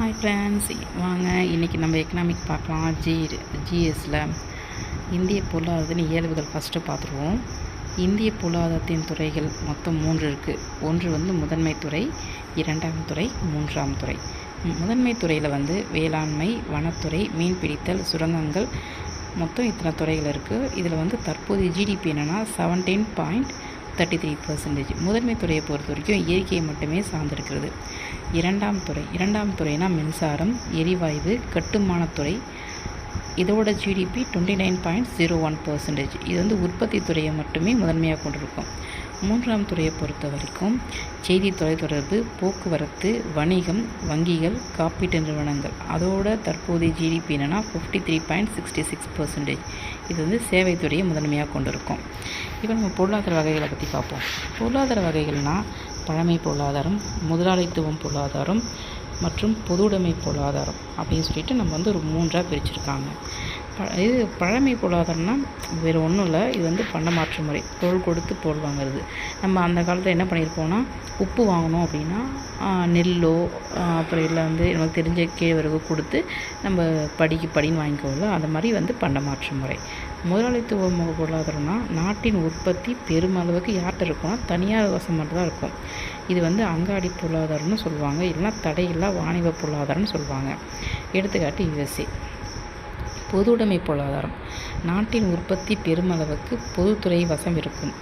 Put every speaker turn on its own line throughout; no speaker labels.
Hi friends வாங்க இன்றைக்கி நம்ம எக்கனாமிக் பார்க்கலாம். ஜி ஜிஎஸில் இந்திய பொருளாதாரத்தின் இயல்புகள் ஃபஸ்ட்டு பார்த்துருவோம். இந்திய பொருளாதாரத்தின் துறைகள் மொத்தம் மூன்று இருக்குது ஒன்று வந்து முதன்மை துறை இரண்டாம் துறை மூன்றாம் துறை. முதன்மை துறையில் வந்து வேளாண்மை வனத்துறை மீன்பிடித்தல் சுரங்கங்கள். மொத்தம் இத்தனை துறைகள் இருக்குது இதில் வந்து தற்போதைய ஜிடிபி என்னென்னா seventeen point thirty three percentage முதன்மை துறையை பொறுத்த வரைக்கும் இயற்கையை மட்டுமே சார்ந்திருக்கிறது. இரண்டாம் துறை இரண்டாம் துறைனா மின்சாரம் எரிவாயு கட்டுமானத்துறை இதோட GDP twenty nine point zero one percentage இது வந்து உற்பத்தி துறையை மட்டுமே முதன்மையாக கொண்டிருக்கும். மூன்றாம் துறையை பொறுத்த வரைக்கும் செய்தி தொலைத்தொடர்பு போக்குவரத்து வணிகம் வங்கிகள் காப்பீட்டு நிறுவனங்கள். அதோட தற்போதைய ஜிடிபி என்னென்னா fifty three point sixty six percentage இது வந்து சேவைத்துறையை முதன்மையாக கொண்டிருக்கும். இப்போ நம்ம பொருளாதார வகைகளை பற்றி பார்ப்போம். பொருளாதார வகைகள்னால் பழமை பொருளாதாரம் முதலாளித்துவம் பொருளாதாரம் மற்றும் பொதுவுடைமை பொருளாதாரம் அப்படின்னு சொல்லிட்டு நம்ம வந்து ஒரு மூன்றாக பிரிச்சிருக்காங்க. ப இது பழமை பொருளாதாரம்னா வேறு ஒன்றும் இல்லை. இது வந்து பண்டமாற்று முறை. பொருள் கொடுத்து பொருள் வாங்குறது. நம்ம அந்த காலத்தில் என்ன பண்ணியிருப்போம்னா உப்பு வாங்கணும் அப்படின்னா நெல்லோ அப்புறம் இல்லை வந்து நமக்கு தெரிஞ்ச கேழ்வரகு கொடுத்து நம்ம படிக்கு படின்னு வாங்கிக்கோல அந்த மாதிரி வந்து பண்டமாற்று முறை. முதலாளித்துவ பொருளாதாரம்னா நாட்டின் உற்பத்தி பெருமளவுக்கு யார்கிட்ட இருக்கும்னா தனியார் வசம் மட்டும் தான் இருக்கும். இது வந்து அங்காடி பொருளாதாரம்னு சொல்லுவாங்க. இல்லைன்னா தடையில்லா வாணிப பொருளாதாரம்னு சொல்லுவாங்க. எடுத்துக்காட்டு யுஎஸ்ஏ. பொதுவுடைமை பொருளாதாரம். நாட்டின் உற்பத்தி பெருமளவுக்கு பொதுத்துறை வசம் இருக்கும்.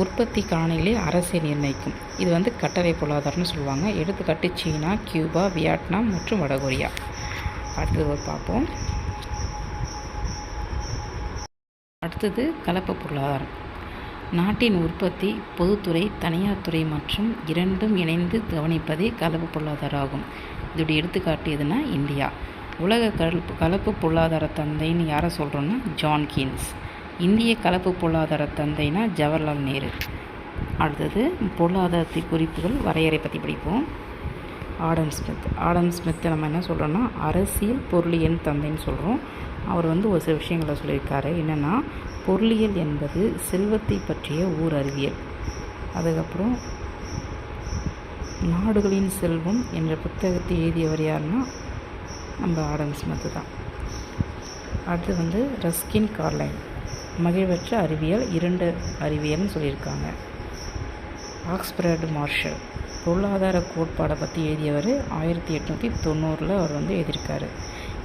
உற்பத்தி காரணிகளை அரசே நிர்ணயிக்கும். இது வந்து கட்டளை பொருளாதாரம்னு சொல்லுவாங்க. எடுத்துக்காட்டு சீனா கியூபா வியட்நாம் மற்றும் வடகொரியா. அடுத்தது ஒரு பார்ப்போம். அடுத்தது கலப்பு பொருளாதாரம். நாட்டின் உற்பத்தி பொதுத்துறை தனியார் துறை மற்றும் இரண்டும் இணைந்து கவனிப்பதே கலப்பு பொருளாதாரம் ஆகும். இதோடைய எடுத்துக்காட்டு எதுனா இந்தியா. உலக கலப்பு கலப்பு பொருளாதார தந்தைன்னு யாரை சொல்கிறோன்னா ஜான் கீன்ஸ். இந்திய கலப்பு பொருளாதார தந்தைனா ஜவஹர்லால் நேரு. அடுத்தது பொருளாதாரத்தை குறிப்புகள் வரையறை பற்றி படிப்போம். ஆடம் ஸ்மித் ஆடம் ஸ்மித்தை நம்ம என்ன சொல்கிறோன்னா அரசியல் பொருளியல் தந்தைன்னு சொல்கிறோம் அவர் வந்து ஒரு சில விஷயங்களை சொல்லியிருக்காரு. என்னென்னா பொருளியல் என்பது செல்வத்தை பற்றிய ஊர் அறிவியல் அதுக்கப்புறம் நாடுகளின் செல்வம் என்ற புத்தகத்தை எழுதியவர் யாருன்னா நம்ம ஆடம் ஸ்மித்து தான் அடுத்து வந்து ரஸ்கின் கார்லைன் மகிழ்வற்ற அறிவியல் இரண்டு அறிவியல்னு சொல்லியிருக்காங்க. ஆக்ஸ்பிரட் மார்ஷல் பொருளாதார கோட்பாடை பற்றி எழுதியவர் ஆயிரத்தி எட்நூற்றி தொண்ணூறில் அவர் வந்து எழுதியிருக்காரு.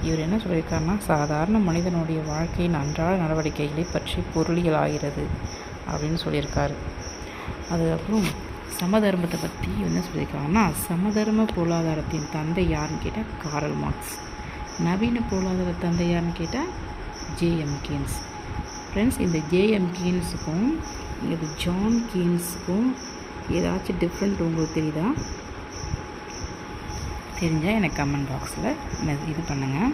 இவர் என்ன சொல்லியிருக்காருன்னா சாதாரண மனிதனுடைய வாழ்க்கையின் அன்றாட நடவடிக்கைகளை பற்றி பொருளியல் ஆகிறது அப்படின்னு சொல்லியிருக்காரு. அதுக்கப்புறம் சமதர்மத்தை பற்றி என்ன சொல்லியிருக்காங்கன்னா சமதர்ம பொருளாதாரத்தின் தந்தை யாருன்னு கேட்டால் காரல் மார்க்ஸ். நவீன பொருளாதார தந்தை யாருன்னு கேட்டால் ஜேஎம் கீன்ஸ். ஃப்ரெண்ட்ஸ் இந்த ஜேஎம் கீன்ஸுக்கும் இது ஜான் கீன்ஸுக்கும் ஏதாச்சும் டிஃப்ரெண்ட் உங்களுக்கு தெரியுதா? தெரிஞ்சால் எனக்கு கமெண்ட் பாக்ஸில் இது பண்ணுங்கள்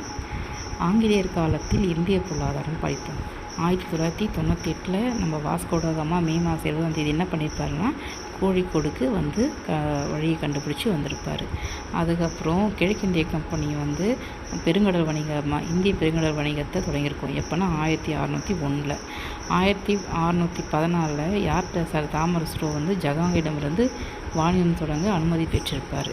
ஆங்கிலேயர் காலத்தில் இந்திய பொருளாதாரம் படிப்போம் ஆயிரத்தி தொள்ளாயிரத்தி தொண்ணூற்றி எட்டில் நம்ம வாஸ்கோடகமாக மே மாதம் இருபதாம் தேதி என்ன பண்ணியிருப்பாருன்னா கோழிக்கோடுக்கு வந்து க வழியை கண்டுபிடிச்சி வந்திருப்பார். அதுக்கப்புறம் கிழக்கிந்திய கம்பெனி வந்து பெருங்கடல் வணிகமாக இந்திய பெருங்கடல் வணிகத்தை தொடங்கியிருக்கோம். எப்போனா ஆயிரத்தி அறநூற்றி ஒன்றில் ஆயிரத்தி அறநூற்றி பதினாலில் யார்கிட்ட சார் தாமரஸ் வந்து ஜகாங்கிடமிருந்து வாணிபம் தொடங்க அனுமதி பெற்றிருப்பார்.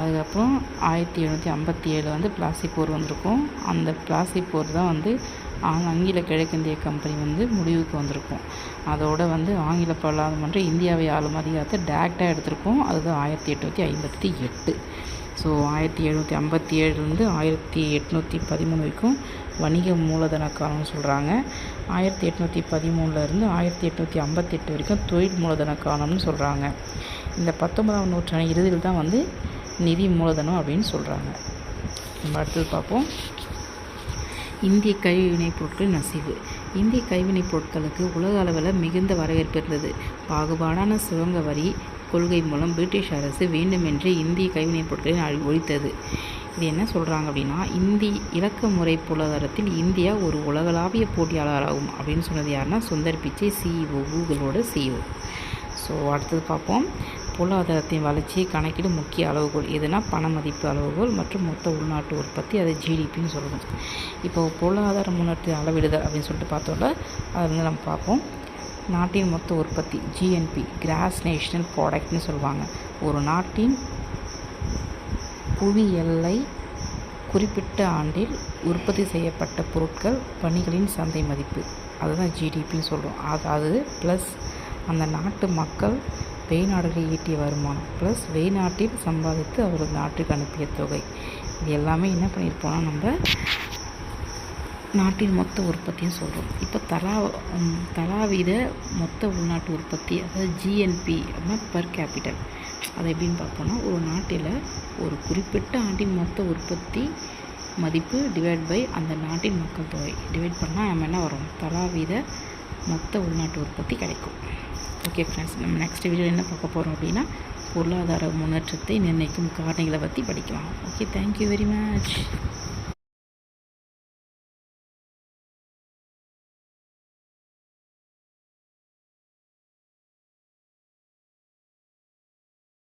அதுக்கப்புறம் ஆயிரத்தி எழுநூற்றி ஐம்பத்தி ஏழு வந்து பிளாஸ்டிக் போர் வந்திருக்கும். அந்த பிளாஸ்டிக் போர் தான் வந்து ஆங்கில கிழக்கிந்திய கம்பெனி வந்து முடிவுக்கு வந்திருக்கும். அதோட வந்து ஆங்கில பாராளுமன்றம் இந்தியாவை ஆளும் அதிகாரத்தை டேரெக்டாக எடுத்திருக்கோம். அதுதான் ஆயிரத்தி எட்நூற்றி ஐம்பத்தி எட்டு. ஸோ ஆயிரத்தி எழுநூற்றி ஐம்பத்தி ஏழுலேருந்து ஆயிரத்தி எட்நூற்றி பதிமூணு வரைக்கும் வணிக மூலதன காலம்னு சொல்கிறாங்க ஆயிரத்தி எட்நூற்றி பதிமூணுலேருந்து ஆயிரத்தி எட்நூற்றி ஐம்பத்தெட்டு வரைக்கும் தொழில் மூலதன காலம்னு சொல்கிறாங்க இந்த பத்தொன்பதாம் நூற்றாண்டு இறுதியில் தான் வந்து நிதி மூலதனம் அப்படின்னு சொல்கிறாங்க நம்ம அடுத்தது பார்ப்போம். இந்திய கைவினைப் பொருட்கள் நசிவு. இந்திய கைவினைப் பொருட்களுக்கு உலக அளவில் மிகுந்த வரவேற்பு இருந்தது. பாகுபாடான சுரங்க வரி கொள்கை மூலம் பிரிட்டிஷ் அரசு வேண்டுமென்றே இந்திய கைவினைப் பொருட்களை ஒழித்தது. இது என்ன சொல்கிறாங்க அப்படின்னா இந்தி இலக்க முறை பொருளாதாரத்தில் இந்தியா ஒரு உலகளாவிய போட்டியாளராகும் அப்படின்னு சொன்னது யாருன்னா Sundar Pichai CEO கூகுளோட CEO so அடுத்தது பார்ப்போம். பொருளாதாரத்தின் வளர்ச்சியை கணக்கிடும் முக்கிய அளவுகோல் எதுனா பண மதிப்பு அளவுகோல் மற்றும் மொத்த உள்நாட்டு உற்பத்தி அது ஜிடிபின்னு சொல்லுவோம் இப்போ பொருளாதார முன்னேற்ற அளவிடுதல் அப்படின்னு சொல்லிட்டு பார்த்தோம்ல அதை வந்து நம்ம பார்ப்போம். நாட்டின் மொத்த உற்பத்தி ஜிஎன்பி கிராஸ் நேஷனல் ப்ராடக்ட்னு சொல்லுவாங்க. ஒரு நாட்டின் புவி எல்லை குறிப்பிட்ட ஆண்டில் உற்பத்தி செய்யப்பட்ட பொருட்கள் பணிகளின் சந்தை மதிப்பு. அதுதான் ஜிடிபின்னு சொல்கிறோம் அது அது ப்ளஸ் அந்த நாட்டு மக்கள் வெளிநாடுகளில் ஈட்டிய வருமானம் ப்ளஸ் வெளிநாட்டில் சம்பாதித்து அவர்கள் நாட்டுக்கு அனுப்பிய தொகை. இது எல்லாமே என்ன பண்ணியிருப்போம்னா நம்ம நாட்டின் மொத்த உற்பத்தியும் சொல்கிறோம் இப்போ தலா தலாவீத மொத்த உள்நாட்டு உற்பத்தி அதாவது ஜிஎன்பி அப்படின்னா பர் கேபிட்டல் அது எப்படின்னு பார்ப்போம்னா ஒரு நாட்டில் ஒரு குறிப்பிட்ட ஆண்டின் மொத்த உற்பத்தி மதிப்பு டிவைட் பை அந்த நாட்டின் மக்கள் தொகை. டிவைட் பண்ணால் நம்ம என்ன வரும்? தலாவீத மொத்த உள்நாட்டு உற்பத்தி கிடைக்கும். ஓகே ஃப்ரெண்ட்ஸ் நம்ம நெக்ஸ்ட் வீடியோ என்ன பார்க்க போகிறோம் அப்படின்னா பொருளாதார முன்னேற்றத்தை நிர்ணயிக்கும் காரணிகளை பற்றி படிக்கலாம். Okay thank you very much